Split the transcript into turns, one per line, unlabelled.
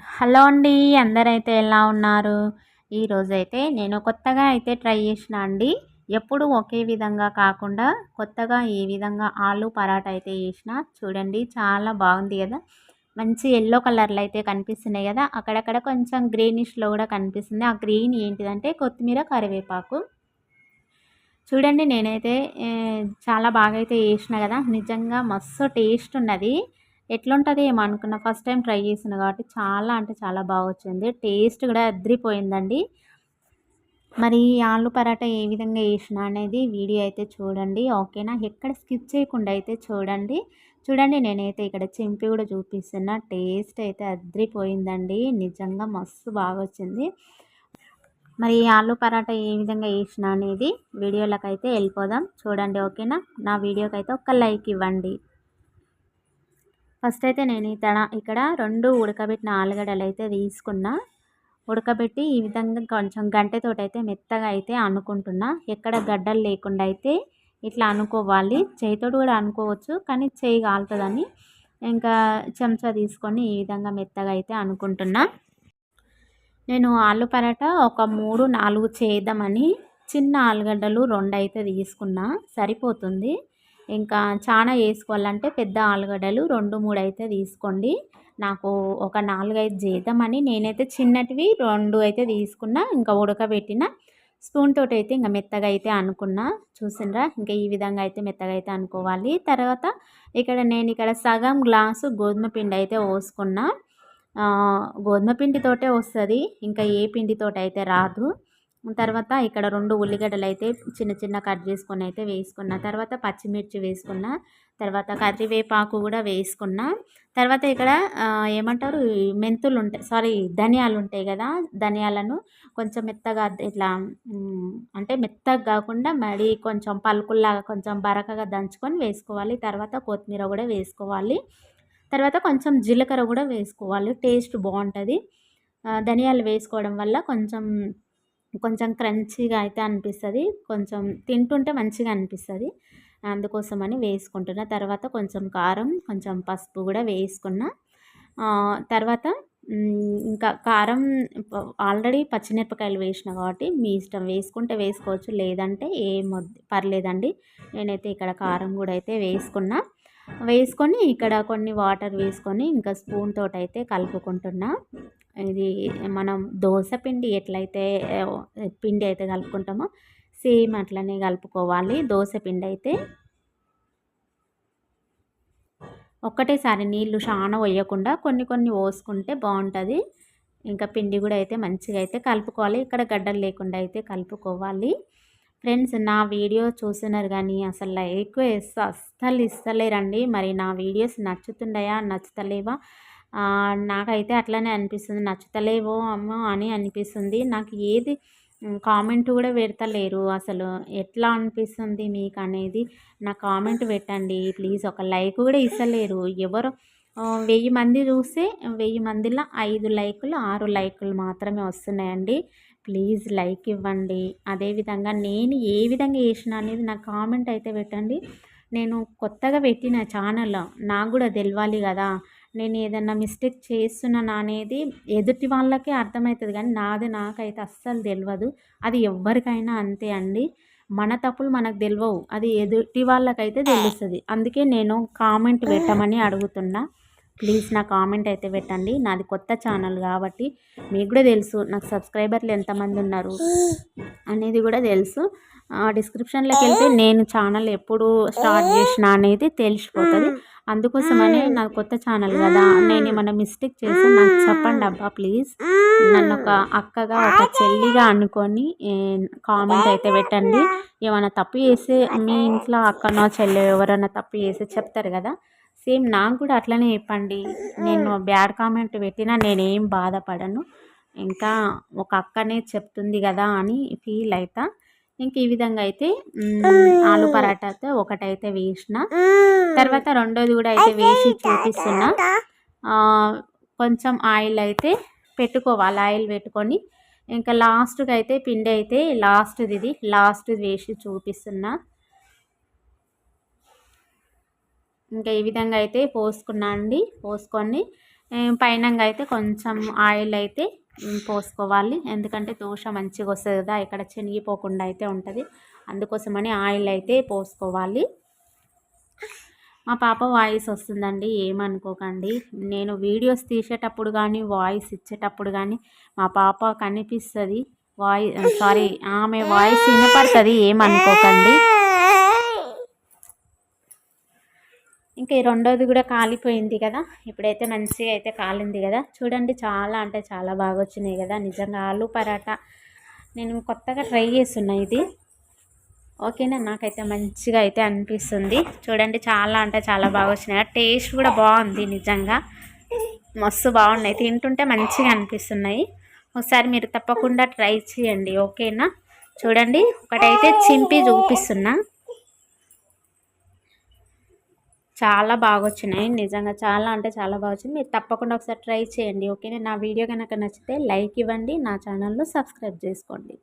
Hello అండి అందరైతే ఎలా ఉన్నారు? ఈరోజైతే నేను కొత్తగా అయితే ట్రై చేసిన అండి. ఎప్పుడు ఒకే విధంగా కాకుండా కొత్తగా ఈ విధంగా ఆలు పరాటా అయితే చేసిన చూడండి చాలా బాగుంది కదా. మంచి ఎల్లో కలర్లో అయితే కనిపిస్తున్నాయి కదా. అక్కడక్కడ కొంచెం గ్రీనిష్లో కూడా కనిపిస్తుంది. ఆ గ్రీన్ ఏంటిదంటే కొత్తిమీర కరివేపాకు. చూడండి నేనైతే చాలా బాగా అయితే చేసిన కదా. నిజంగా మస్తు టేస్ట్ ఉన్నది. ఎట్లుంటుంది ఏమో అనుకున్న ఫస్ట్ టైం ట్రై చేసిన కాబట్టి చాలా అంటే చాలా బాగా వచ్చింది. టేస్ట్ కూడా అద్రిపోయిందండి. మరి ఆలు పరాటా ఏ విధంగా వేసిన అనేది వీడియో అయితే చూడండి. ఓకేనా ఎక్కడ స్కిప్ చేయకుండా అయితే చూడండి. చూడండి నేనైతే ఇక్కడ చెంపి కూడా చూపిస్తున్నా. టేస్ట్ అయితే అద్రిపోయిందండి. నిజంగా మస్తు బాగా వచ్చింది. మరి ఆలు పరాటా ఏ విధంగా వేసిన అనేది వీడియోలకు అయితే వెళ్ళిపోదాం. చూడండి ఓకేనా నా? వీడియోకి అయితే ఒక లైక్ ఇవ్వండి. ఫస్ట్ అయితే నేను ఇక్కడ ఇక్కడ రెండు ఉడకబెట్టిన ఆలుగడ్డలు అయితే తీసుకున్నా. ఉడకబెట్టి ఈ విధంగా కొంచెం గంటెతోటి అయితే మెత్తగా అయితే అనుకుంటున్నా. ఎక్కడ గడ్డలు లేకుండా అయితే ఇట్లా అనుకోవాలి. చేతితోటి కూడా అనుకోవచ్చు కానీ చేయి కాలుతుందని ఇంకా చెంచా తీసుకొని ఈ విధంగా మెత్తగా అయితే అనుకుంటున్నా. నేను ఆలు పరాటా ఒక మూడు నాలుగు చేద్దామని చిన్న ఆలుగడ్డలు రెండు అయితే తీసుకున్నా. సరిపోతుంది. ఇంకా చాలా వేసుకోవాలంటే పెద్ద ఆలుగడ్డలు రెండు మూడు అయితే తీసుకోండి. నాకు ఒక నాలుగైదు చేద్దామని నేనైతే చిన్నటివి రెండు అయితే తీసుకున్నా ఇంకా ఉడకబెట్టిన. స్పూన్ తోటి అయితే ఇంకా మెత్తగా అయితే అనుకున్నా. చూసిండ్రా? ఇంకా ఈ విధంగా అయితే మెత్తగా అయితే అనుకోవాలి. తర్వాత ఇక్కడ నేను ఇక్కడ సగం గ్లాసు గోధుమ పిండి అయితే పోసుకున్నా. గోధుమ పిండితోటే వస్తుంది. ఇంకా ఏ పిండితోటి అయితే రాదు. తర్వాత ఇక్కడ రెండు ఉల్లిగడ్డలు అయితే చిన్న చిన్న కట్ చేసుకొని అయితే వేసుకున్న. తర్వాత పచ్చిమిర్చి వేసుకున్న. తర్వాత కరివేపాకు కూడా వేసుకున్న. తర్వాత ఇక్కడ ఏమంటారు మెంతులు ఉంటాయి సారీ ధనియాలు ఉంటాయి కదా ధనియాలను కొంచెం మెత్తగా ఇట్లా అంటే మెత్తగా కాకుండా మడి కొంచెం పలుకుల్లాగా కొంచెం బరకగా దంచుకొని వేసుకోవాలి. తర్వాత కొత్తిమీర కూడా వేసుకోవాలి. తర్వాత కొంచెం జీలకర్ర కూడా వేసుకోవాలి. టేస్ట్ బాగుంటుంది. ధనియాలు వేసుకోవడం వల్ల కొంచెం కొంచెం క్రంచీగా అయితే అనిపిస్తుంది. కొంచెం తింటుంటే మంచిగా అనిపిస్తుంది. అందుకోసమని వేసుకుంటున్న. తర్వాత కొంచెం కారం కొంచెం పసుపు కూడా వేసుకున్న. తర్వాత ఇంకా కారం ఆల్రెడీ పచ్చిమిరపకాయలు వేసిన కాబట్టి మీ ఇష్టం. వేసుకుంటే వేసుకోవచ్చు. లేదంటే ఏం పర్లేదండి. నేనైతే ఇక్కడ కారం కూడా అయితే వేసుకున్నా. వేసుకొని ఇక్కడ కొన్ని వాటర్ వేసుకొని ఇంకా స్పూన్ తోటైతే అయితే కలుపుకుంటున్నా. ఇది మనం దోశ పిండి ఎట్లయితే పిండి అయితే కలుపుకుంటామో సేమ్ అట్లనే కలుపుకోవాలి. దోశ పిండి అయితే ఒక్కటేసారి నీళ్ళు చాలా వేయకుండా కొన్ని కొన్ని పోసుకుంటే బాగుంటుంది. ఇంకా పిండి కూడా అయితే మంచిగా అయితే కలుపుకోవాలి. ఇక్కడ గడ్డలు లేకుండా అయితే కలుపుకోవాలి. ఫ్రెండ్స్ నా వీడియో చూస్తున్నారు కానీ అసలు లైక్ అస్సలు ఇస్తలేరండి. మరి నా వీడియోస్ నచ్చుతుండయా? నచ్చుతలేవా? నాకైతే అట్లనే అనిపిస్తుంది. నచ్చుతలేవో అమ్మో అని అనిపిస్తుంది. నాకు ఏది కామెంట్ కూడా పెడతలేరు. అసలు ఎట్లా అనిపిస్తుంది మీకు అనేది నా కామెంట్ పెట్టండి. ప్లీజ్ ఒక లైక్ కూడా ఇస్తలేరు. ఎవరు వెయ్యి మంది చూస్తే వెయ్యి మందిలో ఐదు లైకులు ఆరు లైకులు మాత్రమే వస్తున్నాయండి. ప్లీజ్ లైక్ ఇవ్వండి. అదేవిధంగా నేను ఏ విధంగా వేసిన అనేది నాకు కామెంట్ అయితే పెట్టండి. నేను కొత్తగా పెట్టిన ఛానల్ నాకు కూడా తెలవాలి కదా. నేను ఏదన్నా మిస్టేక్ చేస్తున్నాను అనేది ఎదుటి వాళ్ళకే అర్థమవుతుంది కానీ నాది నాకైతే అస్సలు తెలియదు అది ఎవరికైనా అంతే అండి. మన తప్పులు మనకు తెలియవు అది ఎదుటి వాళ్ళకైతే తెలుస్తుంది. అందుకే నేను కామెంట్ పెట్టమని అడుగుతున్నా. ప్లీజ్ నా కామెంట్ అయితే పెట్టండి. నాది కొత్త ఛానల్ కాబట్టి మీకు కూడా తెలుసు నాకు సబ్స్క్రైబర్లు ఎంతమంది ఉన్నారు అనేది కూడా తెలుసు. డిస్క్రిప్షన్లోకి వెళ్తే నేను ఛానల్ ఎప్పుడు స్టార్ట్ చేసిన అనేది తెలిసిపోతుంది. అందుకోసమని నా కొత్త ఛానల్ కదా నేను ఏమైనా మిస్టేక్ చేస్తే నాకు చెప్పండి అబ్బా ప్లీజ్. నన్ను ఒక అక్కగా ఒక చెల్లిగా అనుకొని కామెంట్ అయితే పెట్టండి. ఏమైనా తప్పు చేస్తే మీ ఇంట్లో అక్కనో చెల్లి ఎవరైనా తప్పు చేస్తే చెప్తారు కదా. సేమ్ నాకు కూడా అట్లనే చెప్పండి. నేను బ్యాడ్ కామెంట్ పెట్టినా నేనేం బాధపడను. ఇంకా ఒక అక్కనే చెప్తుంది కదా అని ఫీల్ అవుతా ఇంక ఈ విధంగా అయితే ఆలు పరాటా అయితే ఒకటైతే వేసిన. తర్వాత రెండోది కూడా అయితే వేసి చూపిస్తున్నా. కొంచెం ఆయిల్ అయితే పెట్టుకోవాలి ఆయిల్ పెట్టుకొని. ఇంకా లాస్ట్కి అయితే పిండి అయితే లాస్ట్ది ఇది లాస్ట్ వేసి చూపిస్తున్నా. ఇంకా ఈ విధంగా అయితే పోసుకున్నా అండి. పోసుకొని పైన అయితే కొంచెం ఆయిల్ అయితే పోసుకోవాలి. ఎందుకంటే దోశ మంచిగా వస్తుంది కదా ఇక్కడ చెనిగిపోకుండా అయితే ఉంటుంది. అందుకోసమని ఆయిల్ అయితే పోసుకోవాలి. మా పాప వాయిస్ వస్తుందండి ఏమనుకోకండి. నేను వీడియోస్ తీసేటప్పుడు కానీ వాయిస్ ఇచ్చేటప్పుడు కానీ మా పాప కనిపిస్తుంది. వాయిస్ సారీ ఆమె వాయిస్ వినపడుతుంది ఏమనుకోకండి. ఇంకా ఈ రెండోది కూడా కాలిపోయింది కదా. ఇప్పుడైతే మంచిగా అయితే కాలింది కదా. చూడండి చాలా అంటే చాలా బాగా వచ్చినాయి కదా. నిజంగా ఆలు పరాటా నేను కొత్తగా ట్రై చేస్తున్నా ఇది. ఓకేనా? నాకైతే మంచిగా అయితే అనిపిస్తుంది. చూడండి చాలా అంటే చాలా బాగా వచ్చినాయి టేస్ట్ కూడా బాగుంది నిజంగా. మస్తు బాగున్నాయి. తింటుంటే మంచిగా అనిపిస్తున్నాయి. ఒకసారి మీరు తప్పకుండా ట్రై చేయండి. ఓకేనా? చూడండి ఒకటైతే చింపి చూపిస్తున్నా. చాలా బాగా వచ్చినాయి నిజంగా చాలా అంటే చాలా బాగా వచ్చింది మీరు తప్పకుండా ఒకసారి ట్రై చేయండి. ఓకే నా వీడియో కనుక నచ్చితే లైక్ ఇవ్వండి. నా ఛానల్లో సబ్స్క్రైబ్ చేసుకోండి.